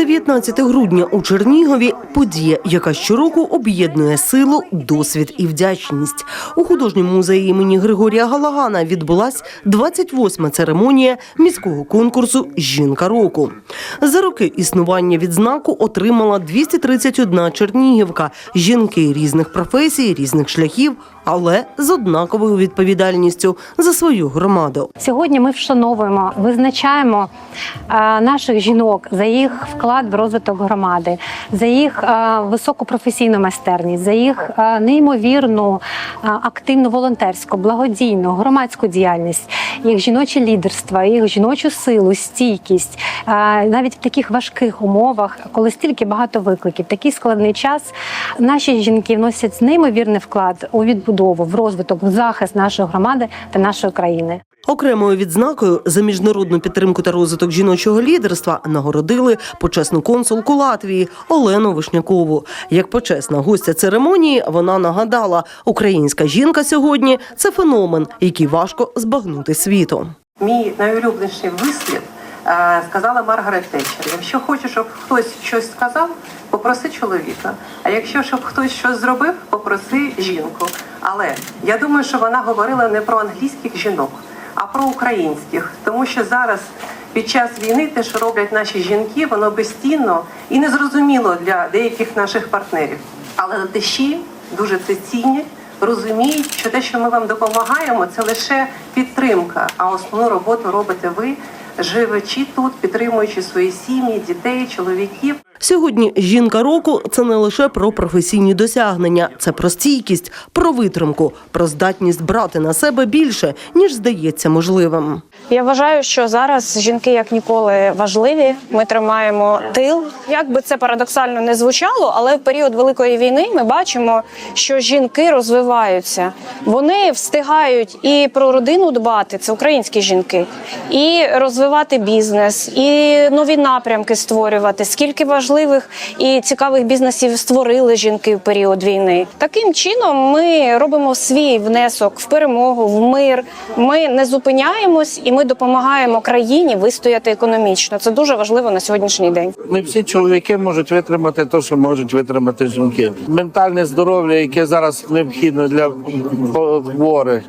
19 грудня у Чернігові подія, яка щороку об'єднує силу, досвід і вдячність. У художньому музеї імені Григорія Галагана відбулась 28-ма церемонія міського конкурсу Жінка року. За роки існування відзнаку отримала 231 чернігівка, жінки різних професій, різних шляхів, але з однаковою відповідальністю за свою громаду. Сьогодні ми вшановуємо, визначаємо е, наших жінок за їх вклад в розвиток громади, за їх е, високу професійну майстерність, за їх е, неймовірну активну волонтерську, благодійну, громадську діяльність, їх жіноче лідерство, їх жіночу силу, стійкість. Навіть в таких важких умовах, коли стільки багато викликів, такий складний час, наші жінки вносять неймовірний вклад у відбудову, в розвиток, в захист нашої громади та нашої країни. Окремою відзнакою за міжнародну підтримку та розвиток жіночого лідерства нагородили почесну консулку Латвії Олену Вишнякову. Як почесна гостя церемонії, вона нагадала, українська жінка сьогодні це феномен, який важко збагнути світу. Мій найулюбленіший вислів е, сказала Маргарет Тетчер. Якщо хочеш, щоб хтось щось сказав, попроси чоловіка. А якщо щоб хтось щось зробив, попроси жінку. Але я думаю, що вона говорила не про англійських жінок, а про українських, тому що зараз. Під час війни те, що роблять наші жінки, воно безцінно і незрозуміло для деяких наших партнерів. Але латиші дуже це цінять, розуміють, що те, що ми вам допомагаємо, це лише підтримка. А основну роботу робите ви, живучи тут, підтримуючи свої сім'ї, дітей, чоловіків. Сьогодні жінка року це не лише про професійні досягнення, це про стійкість, про витримку, про здатність брати на себе більше, ніж здається можливим. Я вважаю, що зараз жінки як ніколи важливі. Ми тримаємо тил. Як би це парадоксально не звучало, але в період великої війни ми бачимо, що жінки розвиваються. Вони встигають і про родину дбати, це українські жінки, і розвивати бізнес, і нові напрямки створювати. Скільки важливих і цікавих бізнесів створили жінки в період війни. Таким чином ми робимо свій внесок в перемогу, в мир. Ми не зупиняємось і ми допомагаємо країні вистояти економічно. Це дуже важливо на сьогоднішній день. Не всі чоловіки можуть витримати те, що можуть витримати жінки. Ментальне здоров'я, яке зараз необхідно для хворих,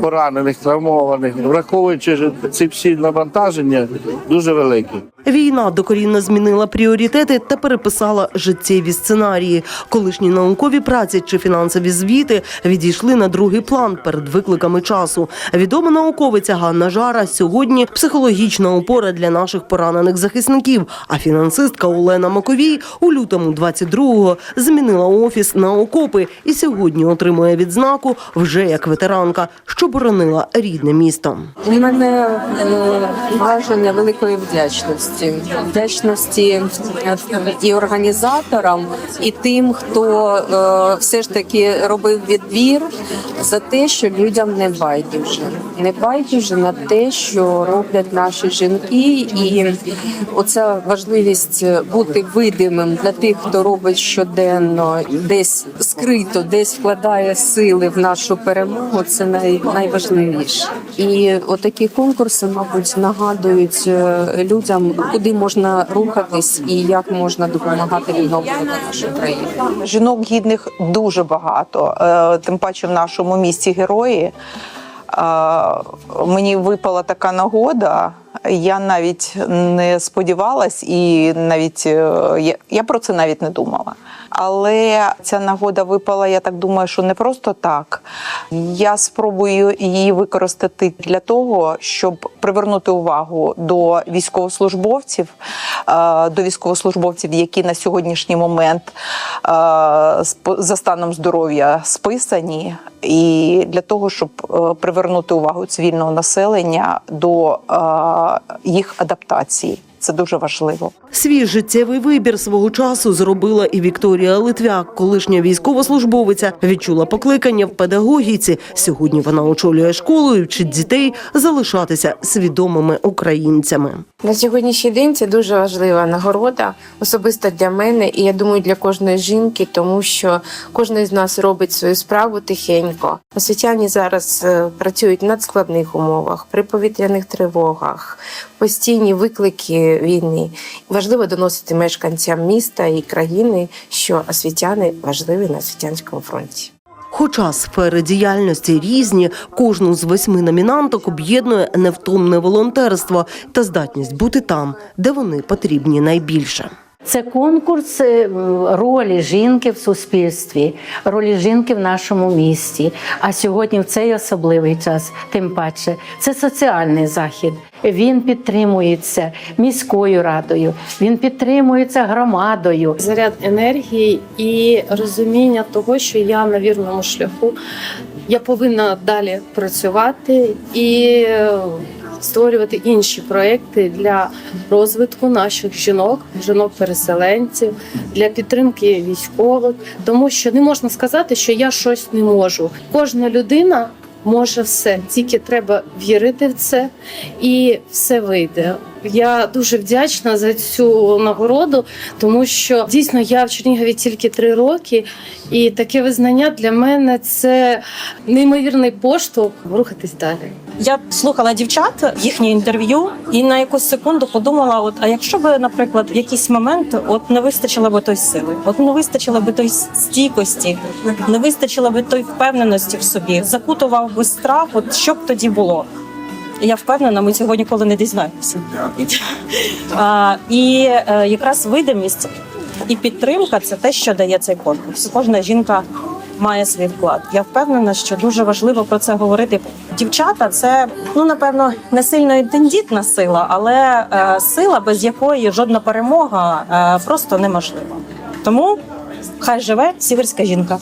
поранених, травмованих, враховуючи ці всі навантаження, дуже великі. Війна докорінно змінила пріоритети та переписала життєві сценарії. Колишні наукові праці чи фінансові звіти відійшли на другий план перед викликами часу. Відома науковиця Ганна Жара сьогодні психологічна опора для наших поранених захисників. А фінансистка Олена Маковій у лютому 22-го змінила офіс на окопи і сьогодні отримує відзнаку вже як ветеранка, що боронила рідне місто. У мене е, враження великої вдячності. Вдячності е, і організаторам, і тим, хто е, все ж таки робив відбір за те, що людям не байдуже. Не байдуже на те, що роблять наші жінки, і оця важливість бути видимим для тих, хто робить щоденно, десь скрито, десь вкладає сили в нашу перемогу. Це най, найважливіше. І отакі конкурси, мабуть, нагадують е, людям, куди можна рухатись і як можна допомагати відновлювати нашу країну. Жінок гідних дуже багато, е, тим паче в нашому місті герої. Е, Мені випала така нагода. Я навіть не сподівалась, і навіть е, я, я про це навіть не думала. Але ця нагода випала, я так думаю, що не просто так. Я спробую її використати для того, щоб привернути увагу до військовослужбовців, е, до військовослужбовців, які на сьогоднішній момент е, за станом здоров'я списані, і для того, щоб е, привернути увагу цивільного населення до їх адаптації. Це дуже важливо. Свій життєвий вибір свого часу зробила і Вікторія Литвяк, колишня військовослужбовиця, відчула покликання в педагогіці. Сьогодні вона очолює школу і вчить дітей залишатися свідомими українцями. На сьогоднішній день це дуже важлива нагорода, особисто для мене, і я думаю, для кожної жінки, тому що кожен з нас робить свою справу тихенько. Освітяні зараз е, працюють в надскладних умовах, при повітряних тривогах, постійні виклики війни. Важливо доносити мешканцям міста і країни, що освітяни важливі на освітянському фронті. Хоча сфери діяльності різні, кожну з восьми номінанток об'єднує невтомне волонтерство та здатність бути там, де вони потрібні найбільше. Це конкурс е, ролі жінки в суспільстві, ролі жінки в нашому місті. А сьогодні, в цей особливий час, тим паче, це соціальний захід. Він підтримується міською радою, він підтримується громадою. заряд енергії і розуміння того, що я на вірному шляху. Я повинна далі працювати і е, створювати інші проекти для розвитку наших жінок, жінок-переселенців, для підтримки військових, тому що не можна сказати, що я щось не можу. Кожна людина. Може все, тільки треба вірити в це, і все вийде. Я дуже вдячна за цю нагороду, тому що дійсно я в Чернігові тільки три роки, і таке визнання для мене це неймовірний поштовх рухатись далі. Я слухала дівчат їхнє інтерв'ю, і на якусь секунду подумала: от а якщо би, наприклад, в якийсь момент от не вистачило би той сили, от не вистачило би той стійкості, не вистачило би той впевненості в собі, закутував би страх, от що б тоді було. Я впевнена, ми цього ніколи не дізнаємося. А, і е, якраз видимість і підтримка це те, що дає цей конкурс. Кожна жінка має свій вклад. Я впевнена, що дуже важливо про це говорити. Дівчата це ну напевно не сильно і тендітна сила, але е, сила, без якої жодна перемога е, просто неможлива. Тому хай живе сіверська жінка.